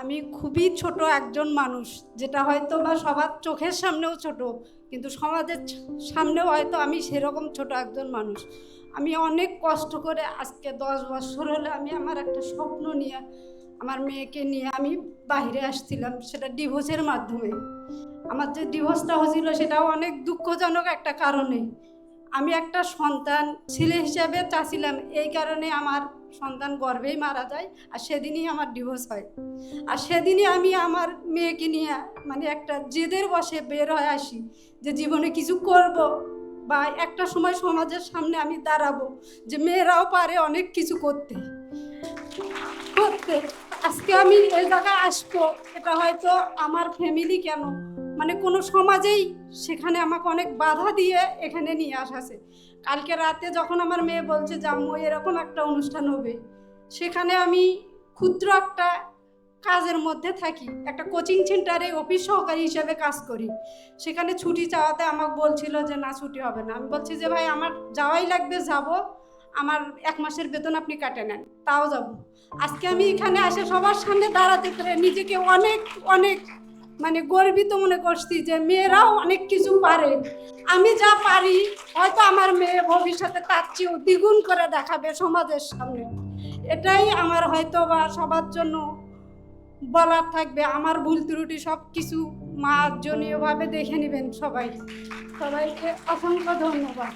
আমি খুবই ছোট একজন মানুষ, যেটা হয়তো বা সবার চোখের সামনেও ছোট, কিন্তু সমাজের সামনেও হয়তো আমি সেরকম ছোট একজন মানুষ। আমি অনেক কষ্ট করে আজকে দশ বছর হলে আমি আমার একটা স্বপ্ন নিয়ে, আমার মেয়েকে নিয়ে আমি বাইরে আসছিলাম, সেটা ডিভোর্সের মাধ্যমে। আমার যে ডিভোর্সটা হয়েছিল সেটাও অনেক দুঃখজনক একটা কারণে। আমি একটা সন্তান ছেলে হিসাবে চাচ্ছিলাম। এই কারণে আমার সন্তান গর্ভেই মারা যায় আর সেদিনই আমার ডিভোর্স হয়। আর সেদিনই আমি আমার মেয়েকে নিয়ে মানে একটা জেদের বসে বের হয়ে আসি যে জীবনে কিছু করব বা একটা সময় সমাজের সামনে আমি দাঁড়াবো যে মেয়েরাও পারে অনেক কিছু করতে। করতে। আজকে আমি এই জায়গায় আসব। এটা হয়তো আমার ফ্যামিলি কেন? মানে কোনো সমাজেই সেখানে আমাকে অনেক বাধা দিয়ে এখানে নিয়ে আসাছে। কালকে রাতে যখন আমার মেয়ে বলছে যে এরকম একটা অনুষ্ঠান হবে। সেখানে আমি ক্ষুদ্র একটা কাজের মধ্যে থাকি। একটা কোচিং সেন্টারে অফিস সহকারী হিসেবে কাজ করি। সেখানে ছুটি চাওয়াতে আমাকে বলছিল যে, না, ছুটি হবে না। আমি বলছি যে, ভাই, আমার যাওয়াই লাগবে, যাব। আমার এক মাসের বেতন আপনি কাটে নেন, তাও যাব। আজকে আমি এখানে আসে সবার সামনে দাঁড়াতে পেরে নিজেকে অনেক অনেক মানে গর্বিত মনে করছি যে মেয়েরাও অনেক কিছু পারে। আমি যা পারি, হয়তো আমার মেয়ে ভবিষ্যতে তার চেয়েও দ্বিগুণ করে দেখাবে সমাজের সামনে। এটাই আমার হয়তো বা সবার জন্য বলার থাকবে। আমার ভুল ত্রুটি সব কিছু মার্জনীয়ভাবে দেখে নেবেন সবাই। সবাইকে অসংখ্য ধন্যবাদ।